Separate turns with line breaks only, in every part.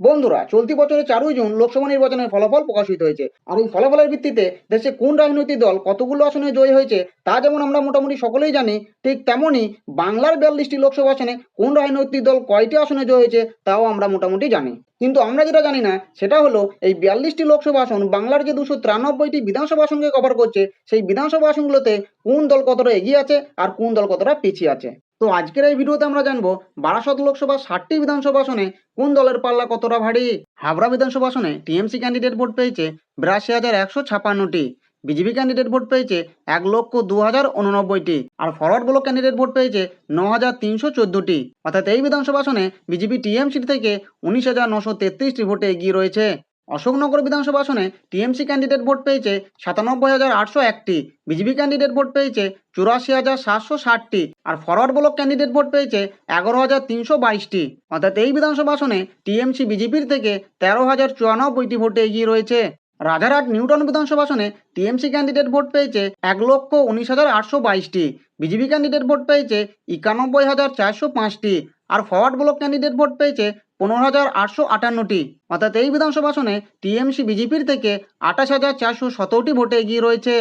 বন্ধুরা, চলতি বছরের চারই জুন লোকসভা নির্বাচনের ফলাফল প্রকাশিত হয়েছে। আর এই ফলাফলের ভিত্তিতে দেশে কোন রাজনৈতিক দল কতগুলো আসনে জয়ী হয়েছে, তা যেমন আমরা মোটামুটি সকলেই জানি, ঠিক তেমনই বাংলার বিয়াল্লিশটি লোকসভা আসনে কোন রাজনৈতিক দল কয়টি আসনে জয় হয়েছে, তাও আমরা মোটামুটি জানি। কিন্তু আমরা যেটা জানি না, সেটা হলো এই বিয়াল্লিশটি লোকসভা আসন বাংলার যে দুশো তিরানব্বইটি বিধানসভা আসনকে কভার করছে, সেই বিধানসভা আসনগুলোতে কোন দল কতটা এগিয়ে আছে আর কোন দল কতটা পিছিয়ে আছে। তো আজকের এই ভিডিওতে আমরা জানব বারাসত লোকসভা ষাটটি বিধানসভা আসনে কোন দলের পাল্লা কতটা ভারী? হাবড়া বিধানসভা আসনে টিএমসি ক্যান্ডিডেট ভোট পেয়েছে বিরাশি হাজার একশো ছাপান্নটি, বিজেপি ক্যান্ডিডেট ভোট পেয়েছে এক লক্ষ দু হাজার উননব্বইটি আর ফরওয়ার্ড ব্লক ক্যান্ডিডেট ভোট পেয়েছে ন হাজার তিনশো চোদ্দটি। অর্থাৎ এই বিধানসভা আসনে বিজেপি টিএমসি থেকে উনিশ হাজার নশো তেত্রিশটি ভোটে এগিয়ে রয়েছে। অশোকনগর বিধানসভা আসনে টিএমসি ক্যান্ডিডেট ভোট পেয়েছে সাতানব্বই হাজার আটশো একটি, বিজেপি ক্যান্ডিডেট ভোট পেয়েছে চুরাশি হাজার সাতশো ষাটটি আর ফরওয়ার্ড ব্লক ক্যান্ডিডেট ভোট পেয়েছে এগারো হাজার তিনশো বাইশটি। অর্থাৎ এই বিধানসভা আসনে টিএমসি বিজেপির থেকে তেরো হাজার চুরানব্বইটি ভোটে এগিয়ে রয়েছে। রাজারহাট নিউটন বিধানসভা আসনে টিএমসি ক্যান্ডিডেট ভোট পেয়েছে এক লক্ষ উনিশ হাজার আটশো বাইশটি, বিজেপি ক্যান্ডিডেট ভোট পেয়েছে একানব্বই হাজার চারশো পাঁচটি আর ফরওয়ার্ড ব্লক ক্যান্ডিডেট ভোট পেয়েছে পনেরো হাজার আটশো আটান্নটি। অর্থাৎ এই বিধানসভা আসনে টিএমসি বিজেপির থেকে আঠাশ হাজার চারশো সতেরোটি ভোটে এগিয়ে রয়েছে।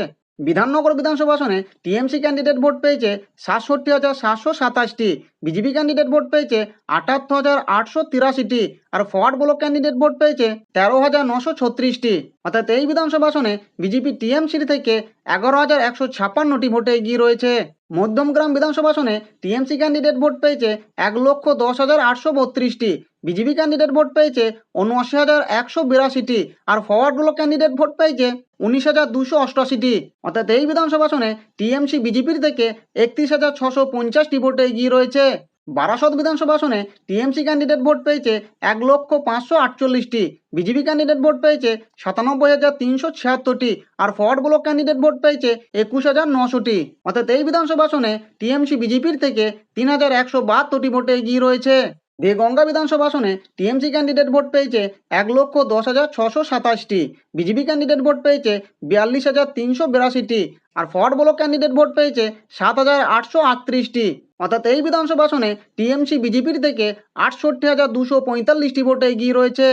বিধাননগর বিধানসভা আসনে টিএমসি ক্যান্ডিডেট ভোট পেয়েছে সাতষট্টি হাজার সাতশো সাতাশটি। বিজেপি ক্যান্ডিডেট ভোট পেয়েছে আটাত্তর হাজার আটশো তিরাশিটি। আর ফরওয়ার্ড ব্লক ক্যান্ডিডেট ভোট পেয়েছে তেরো হাজার নশো ছত্রিশটি। অর্থাৎ এই বিধানসভা আসনে বিজেপি টিএমসির থেকে এগারো হাজার একশো ছাপ্পান্নটি ভোটে এগিয়ে রয়েছে। মধ্যমগ্রাম বিধানসভা আসনে টিএমসি ক্যান্ডিডেট ভোট পেয়েছে এক লক্ষ দশ হাজার আটশো বত্রিশটি। বিজেপি ক্যান্ডিডেট ভোট পেয়েছে উনআশি হাজার একশো বিরাশিটি। আর ফরওয়ার্ড ব্লক ক্যান্ডিডেট ভোট পেয়েছে উনিশ হাজার দুশো অষ্টআশিটি। অর্থাৎ এই বিধানসভা আসনে টিএমসি বিজেপির থেকে একত্রিশ হাজার ছশো পঞ্চাশটি ভোটে এগিয়ে রয়েছে। বারাসত বিধানসভা আসনে টিএমসি ক্যান্ডিডেট ভোট পেয়েছে এক লক্ষ পাঁচশো আটচল্লিশটি। বিজেপি ক্যান্ডিডেট ভোট পেয়েছে সাতানব্বই হাজার তিনশো ছিয়াত্তরটি আর ফরওয়ার্ড ব্লক ক্যান্ডিডেট ভোট পেয়েছে একুশ হাজার নশোটি। অর্থাৎ এই বিধানসভা আসনে টিএমসি বিজেপির থেকে তিন হাজার একশো বাহাত্তরটি ভোটে এগিয়ে রয়েছে। দেগঙ্গা বিধানসভা আসনে টিএমসি ক্যান্ডিডেট ভোট পেয়েছে এক লক্ষ দশ হাজার ছশো সাতাশটি। বিজেপি ক্যান্ডিডেট ভোট পেয়েছে বিয়াল্লিশ হাজার তিনশো বিরাশিটি আর ফর ব্লক ক্যান্ডিডেট ভোট পেয়েছে সাত হাজার আটশো আটত্রিশটি। অর্থাৎ এই বিধানসভা আসনে টিএমসি বিজেপির থেকে আটষট্টি হাজার দুশো পঁয়তাল্লিশটি ভোটে এগিয়ে রয়েছে।